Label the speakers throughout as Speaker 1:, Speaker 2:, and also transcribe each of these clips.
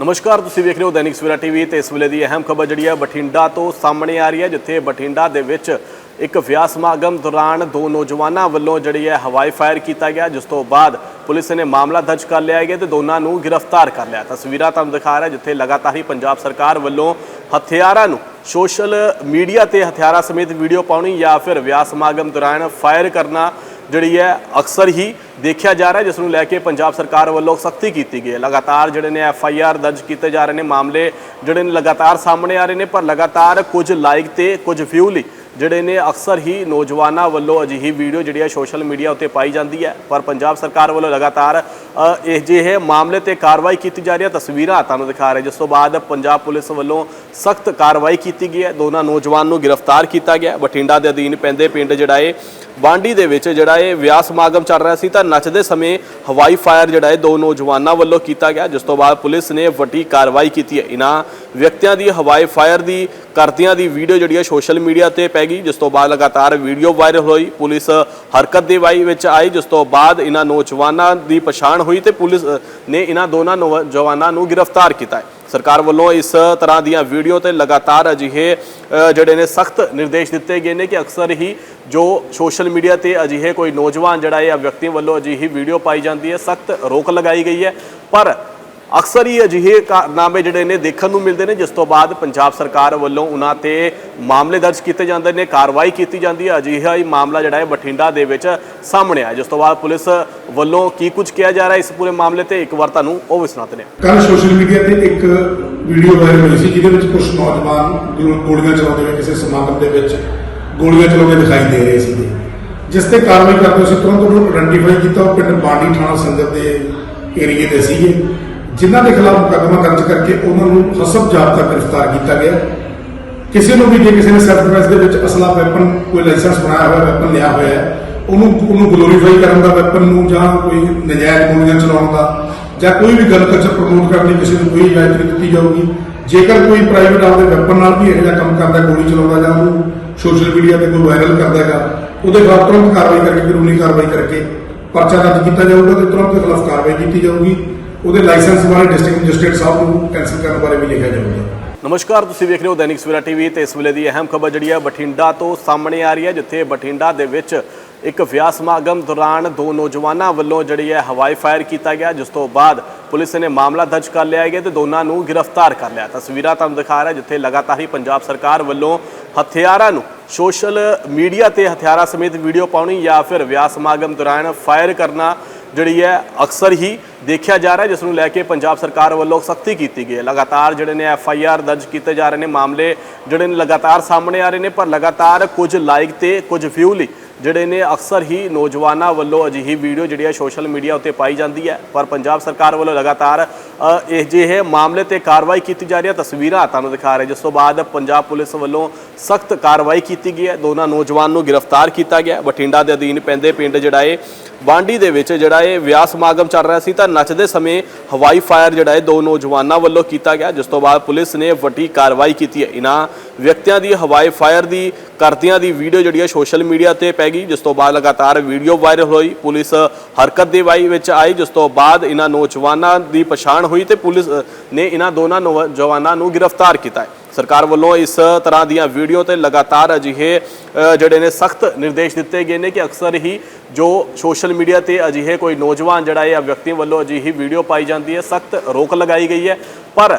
Speaker 1: ਨਮਸਕਾਰ, ਤੁਸੀਂ ਵੇਖ ਰਹੇ ਹੋ ਦੈਨਿਕ ਸਵੇਰਾ ਟੀਵੀ ਤੇ ਇਸ ਵੇਲੇ ਦੀ ਅਹਿਮ ਖਬਰ ਜਿਹੜੀ ਹੈ ਬਠਿੰਡਾ ਤੋਂ ਸਾਹਮਣੇ ਆ ਰਹੀ ਹੈ, ਜਿੱਥੇ ਬਠਿੰਡਾ ਦੇ ਵਿੱਚ ਇੱਕ ਵਿਆਹ ਸਮਾਗਮ ਦੌਰਾਨ ਦੋ ਨੌਜਵਾਨਾਂ ਵੱਲੋਂ ਜਿਹੜੀ ਹੈ ਹਵਾਈ ਫਾਇਰ ਕੀਤਾ ਗਿਆ, ਜਿਸ ਤੋਂ ਬਾਅਦ ਪੁਲਿਸ ਨੇ ਮਾਮਲਾ ਦਰਜ ਕਰ ਲਿਆ ਗਿਆ ਤੇ ਦੋਨਾਂ ਨੂੰ ਗ੍ਰਿਫਤਾਰ ਕਰ ਲਿਆ। ਤਸਵੀਰਾਂ ਤੁਹਾਨੂੰ ਦਿਖਾ ਰਿਹਾ, ਜਿੱਥੇ ਲਗਾਤਾਰ ਹੀ ਪੰਜਾਬ ਸਰਕਾਰ ਵੱਲੋਂ ਹਥਿਆਰਾਂ ਨੂੰ ਸੋਸ਼ਲ ਮੀਡੀਆ ਤੇ ਹਥਿਆਰਾਂ ਸਮੇਤ ਵੀਡੀਓ ਪਾਉਣੀ ਜਾਂ ਫਿਰ ਵਿਆਹ ਸਮਾਗਮ ਦੌਰਾਨ ਫਾਇਰ ਕਰਨਾ ਜਿਹੜੀ ਹੈ ਅਕਸਰ ਹੀ ਦੇਖਿਆ ਜਾ ਰਿਹਾ ਜਿਸ ਨੂੰ ਲੈ ਕੇ ਪੰਜਾਬ ਸਰਕਾਰ ਵੱਲੋਂ ਸਖਤੀ ਕੀਤੀ ਗਈ ਹੈ। ਲਗਾਤਾਰ ਜਿਹੜੇ ਨੇ ਐਫ ਆਈ ਆਰ ਦਰਜ ਕੀਤੇ ਜਾ ਰਹੇ ਨੇ ਮਾਮਲੇ ਜਿਹੜੇ ਨੇ ਲਗਾਤਾਰ ਸਾਹਮਣੇ ਆ ਰਹੇ ਨੇ ਪਰ ਲਗਾਤਾਰ ਕੁਝ ਲਾਈਕ ਤੇ ਕੁਝ ਵਿਊ ਲਈ ਜਿਹੜੇ ਨੇ ਅਕਸਰ ਹੀ ਨੌਜਵਾਨਾਂ ਵੱਲੋਂ ਅਜਿਹੀ ਵੀਡੀਓ ਜਿਹੜੀ ਹੈ ਸੋਸ਼ਲ ਮੀਡੀਆ ਉੱਤੇ ਪਾਈ ਜਾਂਦੀ ਹੈ। ਪਰ ਪੰਜਾਬ ਸਰਕਾਰ ਵੱਲੋਂ ਲਗਾਤਾਰ ਅ, ਇਹ ਜਿਹੇ ਮਾਮਲੇ ਤੇ ਕਾਰਵਾਈ ਕੀਤੀ ਜਾ ਰਹੀ ਹੈ ਤਸਵੀਰਾਂ ਤੁਹਾਨੂੰ ਦਿਖਾ ਰਹੇ ਜਿਸ ਤੋਂ ਬਾਅਦ ਪੰਜਾਬ ਪੁਲਿਸ ਵੱਲੋਂ ਸਖਤ ਕਾਰਵਾਈ ਕੀਤੀ ਗਈ ਹੈ। ਦੋਨਾਂ ਨੌਜਵਾਨ ਨੂੰ ਗ੍ਰਿਫਤਾਰ ਕੀਤਾ ਗਿਆ ਬਠਿੰਡਾ ਦੇ ਅਧੀਨ ਪੈਂਦੇ ਪਿੰਡ ਜਿਹੜਾ ਹੈ ਬਾਂਡੀ ਦੇ ਵਿੱਚ ਜਿਹੜਾ ਇਹ ਵਿਆਹ ਸਮਾਗਮ ਚੱਲ ਰਿਹਾ ਸੀ ਤਾਂ ਨੱਚਦੇ ਸਮੇਂ ਹਵਾਈ ਫਾਇਰ ਜਿਹੜਾ ਇਹ ਦੋ ਨੌਜਵਾਨਾਂ ਵੱਲੋਂ ਕੀਤਾ ਗਿਆ, ਜਿਸ ਤੋਂ ਬਾਅਦ ਪੁਲਿਸ ਨੇ ਵੱਡੀ ਕਾਰਵਾਈ ਕੀਤੀ ਹੈ। ਇਹਨਾਂ ਵਿਅਕਤੀਆਂ ਦੀ ਹਵਾਈ ਫਾਇਰ ਦੀ ਕਰਦਿਆਂ ਦੀ ਵੀਡੀਓ ਜਿਹੜੀ ਹੈ ਸੋਸ਼ਲ ਮੀਡੀਆ ਤੇ ਪੈ ਗਈ, ਜਿਸ ਤੋਂ ਬਾਅਦ ਲਗਾਤਾਰ ਵੀਡੀਓ ਵਾਇਰਲ ਹੋਈ। ਪੁਲਿਸ ਹਰਕਤ ਦੇ ਵਾਈ ਵਿੱਚ ਆਈ, ਜਿਸ ਤੋਂ ਬਾਅਦ ਇਹਨਾਂ ਨੌਜਵਾਨਾਂ ਦੀ ਪਛਾਣ ਹੋਈ ਤੇ ਪੁਲਿਸ ਨੇ ਇਹਨਾਂ ਦੋਨਾਂ ਨੌਜਵਾਨਾਂ ਨੂੰ ਗ੍ਰਿਫਤਾਰ ਕੀਤਾ ਹੈ। ਸਰਕਾਰ ਵੱਲੋਂ ਇਸ ਤਰ੍ਹਾਂ ਦੀਆਂ ਵੀਡੀਓ ਤੇ ਲਗਾਤਾਰ ਅਜਿਹੇ ਜਿਹੜੇ ਨੇ ਸਖਤ ਨਿਰਦੇਸ਼ ਦਿੱਤੇ ਗਏ ਨੇ ਕਿ ਅਕਸਰ ਹੀ ਜੋ ਸੋਸ਼ਲ ਮੀਡੀਆ ਤੇ ਅਜਿਹੇ ਕੋਈ ਨੌਜਵਾਨ ਜਿਹੜਾ ਹੈ ਜਾਂ ਵਿਅਕਤੀ ਵੱਲੋਂ ਅਜਿਹੀ ਵੀਡੀਓ ਪਾਈ ਜਾਂਦੀ ਹੈ, ਸਖਤ ਰੋਕ ਲਗਾਈ ਗਈ ਹੈ। ਪਰ ਅਕਸਰ ਹੀ ਅਜਿਹੇ ਕਾਰਨਾਮੇ ਜਿਹੜੇ ਨੇ ਦੇਖਣ ਨੂੰ ਮਿਲਦੇ ਨੇ, ਜਿਸ ਤੋਂ ਬਾਅਦ ਪੰਜਾਬ ਸਰਕਾਰ ਵੱਲੋਂ ਉਹਨਾਂ ਤੇ ਮਾਮਲੇ ਦਰਜ ਕੀਤੇ ਜਾਂਦੇ ਨੇ, ਕਾਰਵਾਈ ਕੀਤੀ ਜਾਂਦੀ ਹੈ। ਅਜਿਹਾ ਹੀ ਮਾਮਲਾ ਜਿਹੜਾ ਹੈ ਬਠਿੰਡਾ ਦੇ ਵਿੱਚ ਸਾਹਮਣੇ ਆਇਆ, ਜਿਸ ਤੋਂ ਬਾਅਦ ਪੁਲਿਸ ਵੱਲੋਂ ਕੀ ਕੁਝ ਕਿਹਾ ਜਾ ਰਿਹਾ ਇਸ ਪੂਰੇ ਮਾਮਲੇ ਤੇ, ਇੱਕ ਵਾਰ ਤੁਹਾਨੂੰ ਉਹ ਵੀ ਸੁਣਾਉਂਦੇ ਨੇ।
Speaker 2: ਕੱਲ ਸੋਸ਼ਲ ਮੀਡੀਆ ਤੇ ਇੱਕ ਵੀਡੀਓ ਵਾਇਰਲ ਹੋਈ ਸੀ, ਜਿਹਦੇ ਵਿੱਚ ਕੁਝ ਨੌਜਵਾਨ ਗੋਲੀਆਂ ਚਲਾਉਂਦੇ ਹੋਏ ਕਿਸੇ ਸਮਾਗਮ ਦੇ ਵਿੱਚ ਗੋਲੀਆਂ ਚਲਾਉਂਦੇ ਦਿਖਾਈ ਦੇ ਰਹੇ ਸੀਗੇ। ਜਿਸ ਤੇ ਕਾਰਵਾਈ ਕਰਦੇ ਅਸੀਂ ਤੁਰੰਤ ਉਹਨੂੰ ਆਇਡੈਂਟੀਫਾਈ ਕੀਤਾ ਉਹ ਪਿੰਡ ਬਾਡੀ ਥਾਣਾ ਸੰਗਤ ਦੇ ਏਰੀਏ ਦੇ ਸੀਗੇ। ਜਿਨ੍ਹਾਂ ਦੇ ਖਿਲਾਫ ਮੁਕੱਦਮਾ ਦਰਜ ਕਰਕੇ ਉਹਨਾਂ ਨੂੰ ਹਸਬ ਜਾਬਤਾ ਗ੍ਰਿਫਤਾਰ ਕੀਤਾ ਗਿਆ। ਕਿਸੇ ਨੂੰ ਵੀ ਜੇ ਕਿਸੇ ਨੇ ਸੈਲਫ ਡਿਫੈਂਸ ਦੇ ਵਿੱਚ ਅਸਲਾ ਵੈਪਨ ਕੋਈ ਲਾਇਸੈਂਸ ਬਣਾਇਆ ਹੋਇਆ ਵੈਪਨ ਲਿਆ ਹੋਇਆ ਹੈ, ਉਹਨੂੰ ਉਹਨੂੰ ਗਲੋਰੀਫਾਈ ਕਰਨ ਦਾ ਵੈਪਨ ਨੂੰ ਜਾਂ ਕੋਈ ਨਜਾਇਜ਼ ਗੋਲੀਆਂ ਚਲਾਉਣ ਦਾ ਜਾਂ ਕੋਈ ਵੀ ਗਲਤ ਕਲਚਰ ਪ੍ਰਮੋਟ ਕਰਨ ਦੀ ਕਿਸੇ ਨੂੰ ਕੋਈ ਇਜਾਜ਼ਤ ਨਹੀਂ ਦਿੱਤੀ ਜਾਊਗੀ। ਜੇਕਰ ਕੋਈ ਪ੍ਰਾਈਵੇਟ ਆਪਦੇ ਵੈਪਨ ਨਾਲ ਵੀ ਇਹੋ ਜਿਹਾ ਕੰਮ ਕਰਦਾ, ਗੋਲੀ ਚਲਾਉਂਦਾ ਜਾਂ ਉਹਨੂੰ ਸੋਸ਼ਲ ਮੀਡੀਆ ਤੇ ਕੋਈ ਵਾਇਰਲ ਕਰਦਾ ਹੈਗਾ, ਉਹਦੇ ਖਿਲਾਫ ਤੁਰੰਤ ਕਾਰਵਾਈ ਕਰਕੇ, ਕਾਨੂੰਨੀ ਕਾਰਵਾਈ ਕਰਕੇ ਪਰਚਾ ਦਰਜ ਕੀਤਾ ਜਾਊਗਾ ਤੇ ਤੁਰੰਤ ਉਹਦੇ ਖਿਲਾਫ ਕਾਰਵਾਈ ਕੀਤੀ ਜਾਊਗੀ। ਉਹਦੇ ਲਾਇਸੈਂਸ ਬਾਰੇ ਡਿਸਟ੍ਰਿਕਟ ਮੈਜਿਸਟ੍ਰੇਟ ਸਾਹਿਬ ਨੂੰ ਕੈਂਸਲ ਕਰਨ ਬਾਰੇ ਵੀ ਲਿਖਿਆ ਜਾਊਗਾ।
Speaker 1: ਨਮਸਕਾਰ, ਤੁਸੀਂ ਵੇਖ ਰਹੇ ਹੋ ਦੈਨਿਕ ਸਵੇਰਾ ਟੀਵੀ ਤੇ ਇਸ ਵੇਲੇ ਦੀ ਅਹਿਮ ਖਬਰ ਜਿਹੜੀ ਹੈ ਬਠਿੰਡਾ ਤੋਂ ਸਾਹਮਣੇ ਆ ਰਹੀ ਹੈ, ਜਿੱਥੇ ਬਠਿੰਡਾ ਦੇ ਵਿੱਚ ਇੱਕ ਵਿਆਹ ਸਮਾਗਮ ਦੌਰਾਨ ਦੋ ਨੌਜਵਾਨਾਂ ਵੱਲੋਂ ਜਿਹੜੀ ਹੈ ਹਵਾਈ ਫਾਇਰ ਕੀਤਾ ਗਿਆ, ਜਿਸ ਤੋਂ ਬਾਅਦ ਪੁਲਿਸ ਨੇ ਮਾਮਲਾ ਦਰਜ ਕਰ ਲਿਆ ਗਿਆ ਤੇ ਦੋਨਾਂ ਨੂੰ ਗ੍ਰਿਫਤਾਰ ਕਰ ਲਿਆ। ਤਸਵੀਰਾਂ ਤੁਹਾਨੂੰ ਦਿਖਾ ਰਿਹਾ ਜਿੱਥੇ ਲਗਾਤਾਰ ਹੀ ਪੰਜਾਬ ਸਰਕਾਰ ਵੱਲੋਂ ਹਥਿਆਰਾਂ ਨੂੰ ਸੋਸ਼ਲ ਮੀਡੀਆ ਤੇ ਹਥਿਆਰਾਂ ਸਮੇਤ ਵੀਡੀਓ ਪਾਉਣੀ ਜਾਂ ਫਿਰ ਵਿਆਹ ਸਮਾਗਮ ਦੌਰਾਨ ਫਾਇਰ ਕਰਨਾ ਜਿਹੜੀ ਹੈ ਅਕਸਰ ਹੀ ਦੇਖਿਆ ਜਾ ਰਿਹਾ, ਜਿਸ ਨੂੰ ਲੈ ਕੇ ਪੰਜਾਬ ਸਰਕਾਰ ਵੱਲੋਂ ਸਖਤੀ ਕੀਤੀ ਗਈ ਹੈ। ਲਗਾਤਾਰ ਜਿਹੜੇ ਨੇ ਐਫ ਆਈ ਆਰ ਦਰਜ ਕੀਤੇ ਜਾ ਰਹੇ ਨੇ, ਮਾਮਲੇ ਜਿਹੜੇ ਨੇ ਲਗਾਤਾਰ ਸਾਹਮਣੇ ਆ ਰਹੇ ਨੇ, ਪਰ ਲਗਾਤਾਰ ਕੁਝ ਲਾਈਕ ਤੇ ਕੁਝ ਵਿਊ ਲਈ ਜਿਹੜੇ ਨੇ ਅਕਸਰ ਹੀ ਨੌਜਵਾਨਾਂ ਵੱਲੋਂ ਅਜਿਹੀ ਵੀਡੀਓ ਜਿਹੜੀ ਹੈ ਸੋਸ਼ਲ ਮੀਡੀਆ ਉੱਤੇ ਪਾਈ ਜਾਂਦੀ ਹੈ। ਪਰ ਪੰਜਾਬ ਸਰਕਾਰ ਵੱਲੋਂ ਲਗਾਤਾਰ ਅ, ਇਹ ਜਿਹੇ ਮਾਮਲੇ ਤੇ ਕਾਰਵਾਈ ਕੀਤੀ ਜਾ ਰਹੀ ਹੈ। ਤਸਵੀਰਾਂ ਤੁਹਾਨੂੰ ਦਿਖਾ ਰਹੇ ਜਿਸ ਤੋਂ ਬਾਅਦ ਪੰਜਾਬ ਪੁਲਿਸ ਵੱਲੋਂ ਸਖਤ ਕਾਰਵਾਈ ਕੀਤੀ ਗਈ ਹੈ। ਦੋਨਾਂ ਨੌਜਵਾਨ ਨੂੰ ਗ੍ਰਿਫਤਾਰ ਕੀਤਾ ਗਿਆ ਬਠਿੰਡਾ ਦੇ ਅਧੀਨ ਪੈਂਦੇ ਪਿੰਡ ਜਿਹੜਾ ਹੈ ਬਾਂਡੀ ਦੇ ਵਿੱਚ ਜਿਹੜਾ ਇਹ ਵਿਆਹ ਸਮਾਗਮ ਚੱਲ ਰਿਹਾ ਸੀ ਤਾਂ ਨੱਚਦੇ ਸਮੇਂ ਹਵਾਈ ਫਾਇਰ ਜਿਹੜਾ ਹੈ ਦੋ ਨੌਜਵਾਨਾਂ ਵੱਲੋਂ ਕੀਤਾ ਗਿਆ, ਜਿਸ ਤੋਂ ਬਾਅਦ ਪੁਲਿਸ ਨੇ ਵੱਡੀ ਕਾਰਵਾਈ ਕੀਤੀ ਹੈ। ਇਹਨਾਂ ਵਿਅਕਤੀਆਂ ਦੀ ਹਵਾਈ ਫਾਇਰ ਦੀ, ਕਰਦਿਆਂ ਦੀ ਵੀਡੀਓ ਜਿਹੜੀ ਹੈ ਸੋਸ਼ਲ ਮੀਡੀਆ ਤੇ ਪੈ ਗਈ, ਜਿਸ ਤੋਂ ਬਾਅਦ ਲਗਾਤਾਰ ਵੀਡੀਓ ਵਾਇਰਲ ਹੋਈ। ਪੁਲਿਸ ਹਰਕਤ ਦੇ ਵਾਈ ਵਿੱਚ ਆਈ, ਜਿਸ ਤੋਂ ਬਾਅਦ ਇਹਨਾਂ ਨੌਜਵਾਨਾਂ ਦੀ ਪਛਾਣ ਹੋਈ ਤੇ ਪੁਲਿਸ ਨੇ ਇਹਨਾਂ ਦੋਨਾਂ ਨੌਜਵਾਨਾਂ ਨੂੰ ਗ੍ਰਿਫਤਾਰ ਕੀਤਾ ਹੈ। ਸਰਕਾਰ ਵੱਲੋਂ ਇਸ ਤਰ੍ਹਾਂ ਦੀਆਂ ਵੀਡੀਓ ਤੇ ਲਗਾਤਾਰ ਅਜਿਹੇ ਜਿਹੜੇ ਨੇ ਸਖਤ ਨਿਰਦੇਸ਼ ਦਿੱਤੇ ਗਏ ਨੇ ਕਿ ਅਕਸਰ ਹੀ ਜੋ ਸੋਸ਼ਲ ਮੀਡੀਆ ਤੇ ਅਜਿਹੇ ਕੋਈ ਨੌਜਵਾਨ ਜਿਹੜਾ ਹੈ ਜਾਂ ਵਿਅਕਤੀ ਵੱਲੋਂ ਅਜਿਹੀ ਵੀਡੀਓ ਪਾਈ ਜਾਂਦੀ ਹੈ, ਸਖਤ ਰੋਕ ਲਗਾਈ ਗਈ ਹੈ। ਪਰ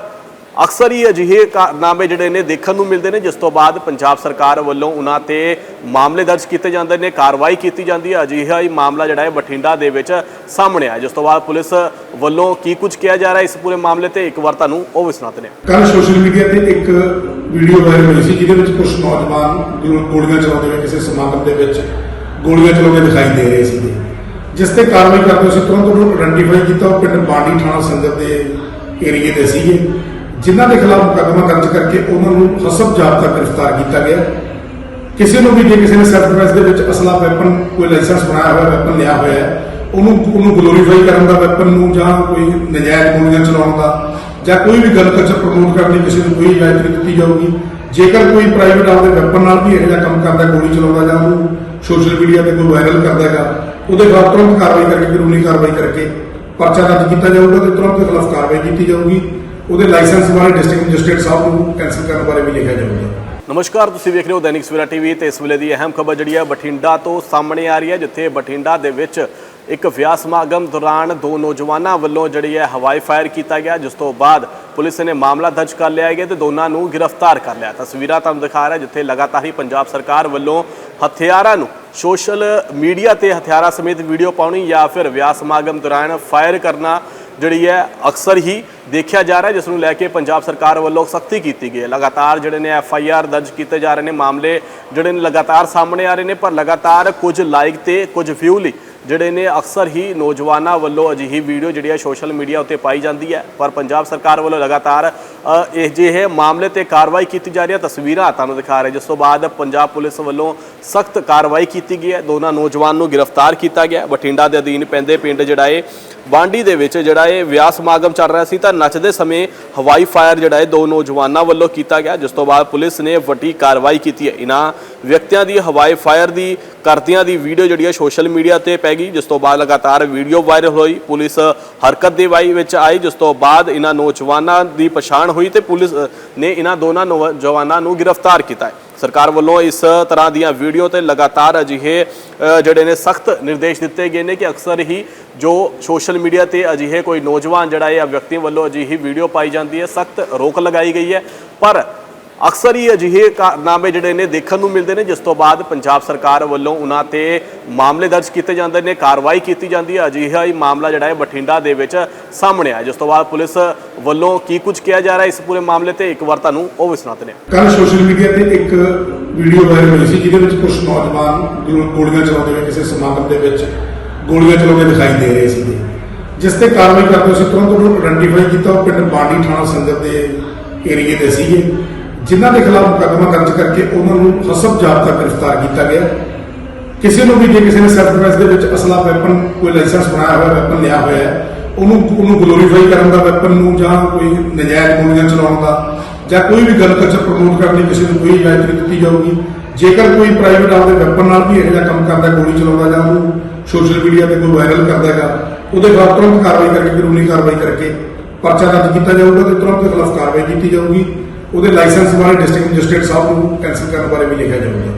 Speaker 1: ਅਕਸਰ ਹੀ ਅਜਿਹੇ ਕਾਰਨਾਮੇ ਜਿਹੜੇ ਨੇ ਦੇਖਣ ਨੂੰ ਮਿਲਦੇ ਨੇ, ਜਿਸ ਤੋਂ ਬਾਅਦ ਪੰਜਾਬ ਸਰਕਾਰ ਵੱਲੋਂ ਉਹਨਾਂ ਤੇ ਮਾਮਲੇ ਦਰਜ ਕੀਤੇ ਜਾਂਦੇ ਨੇ, ਕਾਰਵਾਈ ਕੀਤੀ ਜਾਂਦੀ ਹੈ। ਅਜਿਹਾ ਹੀ ਮਾਮਲਾ ਜਿਹੜਾ ਹੈ ਬਠਿੰਡਾ ਦੇ ਵਿੱਚ ਸਾਹਮਣੇ ਆਇਆ, ਜਿਸ ਤੋਂ ਬਾਅਦ ਪੁਲਿਸ ਵੱਲੋਂ ਕੀ ਕੁਝ ਕਿਹਾ ਜਾ ਰਿਹਾ ਇਸ ਪੂਰੇ ਮਾਮਲੇ ਤੇ, ਇੱਕ ਵਾਰ ਤੁਹਾਨੂੰ ਉਹ ਵੀ ਸੁਣਾਉਂਦੇ ਨੇ।
Speaker 2: ਕੱਲ ਸੋਸ਼ਲ ਮੀਡੀਆ ਤੇ ਇੱਕ ਵੀਡੀਓ ਵਾਇਰਲ ਹੋਈ ਸੀ, ਜਿਹਦੇ ਵਿੱਚ ਕੁਝ ਨੌਜਵਾਨ ਗੋਲੀਆਂ ਚਲਾਉਂਦੇ ਹੋਏ ਕਿਸੇ ਸਮਾਗਮ ਦੇ ਵਿੱਚ ਗੋਲੀਆਂ ਚਲਾਉਂਦੇ ਦਿਖਾਈ ਦੇ ਰਹੇ ਸੀ ਜਿਸ ਤੇ ਕਾਰਵਾਈ ਕਰਦੇ ਅਸੀਂ ਤੁਰੰਤ ਉਹਨੂੰ ਆਇਡੈਂਟੀਫਾਈ ਕੀਤਾ, ਉਹ ਪਿੰਡ ਬਾਡੀ ਥਾਣਾ ਸੰਗਤ ਦੇ ਏਰੀਏ ਦੇ ਸੀਗੇ। ਜਿਨ੍ਹਾਂ ਦੇ ਖਿਲਾਫ ਮੁਕੱਦਮਾ ਦਰਜ ਕਰਕੇ ਉਹਨਾਂ ਨੂੰ ਹਸਬ ਜਾਬਤਾ ਗ੍ਰਿਫਤਾਰ ਕੀਤਾ ਗਿਆ। ਕਿਸੇ ਨੂੰ ਵੀ ਜੇ ਕਿਸੇ ਨੇ ਸੈਲਫ ਡਿਫੈਂਸ ਦੇ ਵਿੱਚ ਅਸਲਾ ਵੈਪਨ ਕੋਈ ਲਾਇਸੈਂਸ ਬਣਾਇਆ ਹੋਇਆ ਵੈਪਨ ਲਿਆ ਹੋਇਆ ਹੈ, ਉਹਨੂੰ ਉਹਨੂੰ ਗਲੋਰੀਫਾਈ ਕਰਨ ਦਾ ਵੈਪਨ ਨੂੰ ਜਾਂ ਕੋਈ ਨਜਾਇਜ਼ ਗੋਲੀਆਂ ਚਲਾਉਣ ਦਾ ਜਾਂ ਕੋਈ ਵੀ ਗਲਤ ਕਲਚਰ ਪ੍ਰਮੋਟ ਕਰਨ ਦੀ ਕਿਸੇ ਨੂੰ ਕੋਈ ਇਜਾਜ਼ਤ ਨਹੀਂ ਦਿੱਤੀ ਜਾਊਗੀ। ਜੇਕਰ ਕੋਈ ਪ੍ਰਾਈਵੇਟ ਆਪਦੇ ਵੈਪਨ ਨਾਲ ਵੀ ਇਹੋ ਜਿਹਾ ਕੰਮ ਕਰਦਾ, ਗੋਲੀ ਚਲਾਉਂਦਾ ਜਾਂ ਉਹਨੂੰ ਸੋਸ਼ਲ ਮੀਡੀਆ ਤੇ ਕੋਈ ਵਾਇਰਲ ਕਰਦਾ ਹੈਗਾ, ਉਹਦੇ ਖਿਲਾਫ ਤੁਰੰਤ ਕਾਰਵਾਈ ਕਰਕੇ, ਕਾਨੂੰਨੀ ਕਾਰਵਾਈ ਕਰਕੇ ਪਰਚਾ ਦਰਜ ਕੀਤਾ ਜਾਊਗਾ ਤੇ ਤੁਰੰਤ ਖਿਲਾਫ ਕਾਰਵਾਈ ਕੀਤੀ ਜਾਊਗੀ। ਉਹਦੇ ਲਾਇਸੈਂਸ ਬਾਰੇ ਡਿਸਟ੍ਰਿਕਟ ਮੈਜਿਸਟ੍ਰੇਟ ਸਾਹਿਬ ਨੂੰ ਕੈਂਸਲ ਕਰਨ ਬਾਰੇ ਵੀ ਲਿਖਿਆ ਜਾਊਗਾ।
Speaker 1: ਨਮਸਕਾਰ, ਤੁਸੀਂ ਵੇਖ ਰਹੇ ਹੋ ਦੈਨਿਕ ਸਵੇਰਾ ਟੀਵੀ ਤੇ ਇਸ ਵੇਲੇ ਦੀ ਅਹਿਮ ਖਬਰ ਜਿਹੜੀ ਹੈ ਬਠਿੰਡਾ ਤੋਂ ਸਾਹਮਣੇ ਆ ਰਹੀ ਹੈ, ਜਿੱਥੇ ਬਠਿੰਡਾ ਦੇ ਵਿੱਚ ਇੱਕ ਵਿਆਹ ਸਮਾਗਮ ਦੌਰਾਨ ਦੋ ਨੌਜਵਾਨਾਂ ਵੱਲੋਂ ਜਿਹੜੀ ਹੈ ਹਵਾਈ ਫਾਇਰ ਕੀਤਾ ਗਿਆ, ਜਿਸ ਤੋਂ ਬਾਅਦ ਪੁਲਿਸ ਨੇ ਮਾਮਲਾ ਦਰਜ ਕਰ ਲਿਆ ਗਿਆ ਤੇ ਦੋਨਾਂ ਨੂੰ ਗ੍ਰਿਫਤਾਰ ਕਰ ਲਿਆ। ਤਸਵੀਰਾਂ ਤੁਹਾਨੂੰ ਦਿਖਾ ਰਿਹਾ, ਜਿੱਥੇ ਲਗਾਤਾਰ ਹੀ ਪੰਜਾਬ ਸਰਕਾਰ ਵੱਲੋਂ ਹਥਿਆਰਾਂ ਨੂੰ ਸੋਸ਼ਲ ਮੀਡੀਆ ਤੇ ਹਥਿਆਰਾਂ ਸਮੇਤ ਵੀਡੀਓ ਪਾਉਣੀ ਜਾਂ ਫਿਰ ਵਿਆਹ ਸਮਾਗਮ ਦੌਰਾਨ ਫਾਇਰ ਕਰਨਾ ਜਿਹੜੀ ਹੈ ਅਕਸਰ ਹੀ ਦੇਖਿਆ ਜਾ ਰਿਹਾ, ਜਿਸ ਨੂੰ ਲੈ ਕੇ ਪੰਜਾਬ ਸਰਕਾਰ ਵੱਲੋਂ ਸਖਤੀ ਕੀਤੀ ਗਈ ਹੈ। ਲਗਾਤਾਰ ਜਿਹੜੇ ਨੇ ਐਫ ਆਈ ਆਰ ਦਰਜ ਕੀਤੇ ਜਾ ਰਹੇ ਨੇ, ਮਾਮਲੇ ਜਿਹੜੇ ਨੇ ਲਗਾਤਾਰ ਸਾਹਮਣੇ ਆ ਰਹੇ ਨੇ, ਪਰ ਲਗਾਤਾਰ ਕੁਝ ਲਾਈਕ ਤੇ ਕੁਝ ਵਿਊ ਲਈ ਜਿਹੜੇ ਨੇ ਅਕਸਰ ਹੀ ਨੌਜਵਾਨਾਂ ਵੱਲੋਂ ਅਜਿਹੀ ਵੀਡੀਓ ਜਿਹੜੀ ਹੈ ਸੋਸ਼ਲ ਮੀਡੀਆ ਉੱਤੇ ਪਾਈ ਜਾਂਦੀ ਹੈ। ਪਰ ਪੰਜਾਬ ਸਰਕਾਰ ਵੱਲੋਂ ਲਗਾਤਾਰ ਅ, ਇਹ ਜਿਹੇ ਮਾਮਲੇ ਤੇ ਕਾਰਵਾਈ ਕੀਤੀ ਜਾ ਰਹੀ ਹੈ। ਤਸਵੀਰਾਂ ਤੁਹਾਨੂੰ ਦਿਖਾ ਰਹੇ ਜਿਸ ਤੋਂ ਬਾਅਦ ਪੰਜਾਬ ਪੁਲਿਸ ਵੱਲੋਂ ਸਖਤ ਕਾਰਵਾਈ ਕੀਤੀ ਗਈ ਹੈ। ਦੋਨਾਂ ਨੌਜਵਾਨ ਨੂੰ ਗ੍ਰਿਫਤਾਰ ਕੀਤਾ ਗਿਆ ਬਠਿੰਡਾ ਦੇ ਅਧੀਨ ਪੈਂਦੇ ਪਿੰਡ ਜਿਹੜਾ ਹੈ ਬਾਂਡੀ ਦੇ ਵਿੱਚ ਜਿਹੜਾ ਇਹ ਵਿਆਹ ਸਮਾਗਮ ਚੱਲ ਰਿਹਾ ਸੀ ਤਾਂ ਨੱਚਦੇ ਸਮੇਂ ਹਵਾਈ ਫਾਇਰ ਜਿਹੜਾ ਹੈ ਦੋ ਨੌਜਵਾਨਾਂ ਵੱਲੋਂ ਕੀਤਾ ਗਿਆ ਜਿਸ ਤੋਂ ਬਾਅਦ ਪੁਲਿਸ ਨੇ ਵੱਡੀ ਕਾਰਵਾਈ ਕੀਤੀ ਹੈ। ਇਹਨਾਂ ਵਿਅਕਤੀਆਂ ਦੀ ਹਵਾਈ ਫਾਇਰ ਦੀ ਕਰਦਿਆਂ ਦੀ ਵੀਡੀਓ ਜਿਹੜੀ ਹੈ ਸੋਸ਼ਲ ਮੀਡੀਆ ਤੇ ਪੈ ਗਈ, ਜਿਸ ਤੋਂ ਬਾਅਦ ਲਗਾਤਾਰ ਵੀਡੀਓ ਵਾਇਰਲ ਹੋਈ, ਪੁਲਿਸ ਹਰਕਤ ਦੇ ਵਾਈ ਵਿੱਚ ਆਈ, ਜਿਸ ਤੋਂ ਬਾਅਦ ਇਹਨਾਂ ਨੌਜਵਾਨਾਂ ਦੀ ਪਛਾਣ ਹੋਈ ਤੇ ਪੁਲਿਸ ਨੇ ਇਹਨਾਂ ਦੋਨਾਂ ਨੌਜਵਾਨਾਂ ਨੂੰ ਗ੍ਰਿਫਤਾਰ ਕੀਤਾ ਹੈ। ਸਰਕਾਰ ਵੱਲੋਂ ਇਸ ਤਰ੍ਹਾਂ ਦੀਆਂ ਵੀਡੀਓ ਤੇ ਲਗਾਤਾਰ ਅਜਿਹੇ ਜਿਹੜੇ ਨੇ ਸਖਤ ਨਿਰਦੇਸ਼ ਦਿੱਤੇ ਗਏ ਨੇ ਕਿ ਅਕਸਰ ਹੀ ਜੋ ਸੋਸ਼ਲ ਮੀਡੀਆ ਤੇ ਅਜਿਹੇ ਕੋਈ ਨੌਜਵਾਨ ਜਿਹੜਾ ਹੈ ਜਾਂ ਵਿਅਕਤੀ ਵੱਲੋਂ ਅਜਿਹੀ ਵੀਡੀਓ ਪਾਈ ਜਾਂਦੀ ਹੈ, ਸਖਤ ਰੋਕ ਲਗਾਈ ਗਈ ਹੈ। ਪਰ ਅਕਸਰ ਹੀ ਅਜਿਹੇ ਕਾਰਨਾਮੇ ਜਿਹੜੇ ਨੇ ਦੇਖਣ ਨੂੰ ਮਿਲਦੇ ਨੇ, ਜਿਸ ਤੋਂ ਬਾਅਦ ਪੰਜਾਬ ਸਰਕਾਰ ਵੱਲੋਂ ਉਹਨਾਂ ਤੇ ਮਾਮਲੇ ਦਰਜ ਕੀਤੇ ਜਾਂਦੇ ਨੇ, ਕਾਰਵਾਈ ਕੀਤੀ ਜਾਂਦੀ ਹੈ। ਅਜਿਹਾ ਹੀ ਮਾਮਲਾ ਜਿਹੜਾ ਹੈ ਬਠਿੰਡਾ ਦੇ ਵਿੱਚ ਸਾਹਮਣੇ ਆਇਆ, ਜਿਸ ਤੋਂ ਬਾਅਦ ਪੁਲਿਸ ਵੱਲੋਂ ਕੀ ਕੁਝ ਕਿਹਾ ਜਾ ਰਿਹਾ ਇਸ ਪੂਰੇ ਮਾਮਲੇ ਤੇ, ਇੱਕ ਵਾਰ ਤੁਹਾਨੂੰ ਉਹ ਵੀ ਸੁਣਾ ਦਿੰਦੇ ਹਾਂ
Speaker 2: ਕੱਲ ਸੋਸ਼ਲ ਮੀਡੀਆ ਤੇ ਇੱਕ ਵੀਡੀਓ ਵਾਇਰਲ ਹੋਈ ਸੀ, ਜਿਹਦੇ ਵਿੱਚ ਕੁਝ ਨੌਜਵਾਨ ਗੋਲੀਆਂ ਚਲਾਉਂਦੇ ਹੋਏ ਕਿਸੇ ਸਮਾਗਮ ਦੇ ਵਿੱਚ ਗੋਲੀਆਂ ਚਲਾਉਂਦੇ ਦਿਖਾਈ ਦੇ ਰਹੇ ਸੀਗੇ। ਜਿਸ ਤੇ ਕਾਰਵਾਈ ਕਰਦੇ ਅਸੀਂ ਤੁਰੰਤ ਉਹਨੂੰ ਆਇਡੈਂਟੀਫਾਈ ਕੀਤਾ, ਉਹ ਪਿੰਡ ਬਾਡੀ ਥਾਣਾ ਸੰਗਤ ਦੇ ਏਰੀਏ ਦੇ ਸੀਗੇ। ਜਿਨ੍ਹਾਂ ਦੇ ਖਿਲਾਫ ਮੁਕੱਦਮਾ ਦਰਜ ਕਰਕੇ ਉਹਨਾਂ ਨੂੰ ਹਸਬ ਜਾਬਤਾ ਗ੍ਰਿਫਤਾਰ ਕੀਤਾ ਗਿਆ। ਕਿਸੇ ਨੂੰ ਵੀ ਜੇ ਕਿਸੇ ਨੇ ਸੈਲਫ ਡਿਫੈਂਸ ਦੇ ਵਿੱਚ ਅਸਲਾ ਵੈਪਨ ਕੋਈ ਲਾਇਸੈਂਸ ਬਣਾਇਆ ਹੋਇਆ ਵੈਪਨ ਲਿਆ ਹੋਇਆ ਹੈ, ਉਹਨੂੰ ਉਹਨੂੰ ਗਲੋਰੀਫਾਈ ਕਰਨ ਦਾ ਵੈਪਨ ਨੂੰ ਜਾਂ ਕੋਈ ਨਜਾਇਜ਼ ਗੋਲੀਆਂ ਚਲਾਉਣ ਦਾ ਜਾਂ ਕੋਈ ਵੀ ਗਲਤ ਕਲਚਰ ਪ੍ਰਮੋਟ ਕਰਨ ਦੀ ਕਿਸੇ ਨੂੰ ਕੋਈ ਇਜਾਜ਼ਤ ਨਹੀਂ ਦਿੱਤੀ ਜਾਊਗੀ। ਜੇਕਰ ਕੋਈ ਪ੍ਰਾਈਵੇਟ ਆਪਦੇ ਵੈਪਨ ਨਾਲ ਵੀ ਇਹੋ ਜਿਹਾ ਕੰਮ ਕਰਦਾ, ਗੋਲੀ ਚਲਾਉਂਦਾ ਜਾਂ ਉਹਨੂੰ ਸੋਸ਼ਲ ਮੀਡੀਆ ਤੇ ਕੋਈ ਵਾਇਰਲ ਕਰਦਾ ਹੈਗਾ, ਉਹਦੇ ਖਿਲਾਫ ਤੁਰੰਤ ਕਾਰਵਾਈ ਕਰਕੇ, ਕਾਨੂੰਨੀ ਕਾਰਵਾਈ ਕਰਕੇ ਪਰਚਾ ਦਰਜ ਕੀਤਾ ਜਾਊਗਾ ਤੇ ਤੁਰੰਤ ਖਿਲਾਫ ਕਾਰਵਾਈ ਕੀਤੀ ਜਾਊਗੀ। ਉਹਦੇ ਲਾਇਸੈਂਸ ਬਾਰੇ ਡਿਸਟ੍ਰਿਕਟ ਮੈਜਿਸਟ੍ਰੇਟ ਸਾਹਿਬ ਨੂੰ ਕੈਂਸਲ ਕਰਨ ਬਾਰੇ ਵੀ ਲਿਖਿਆ ਜਾਊਗਾ।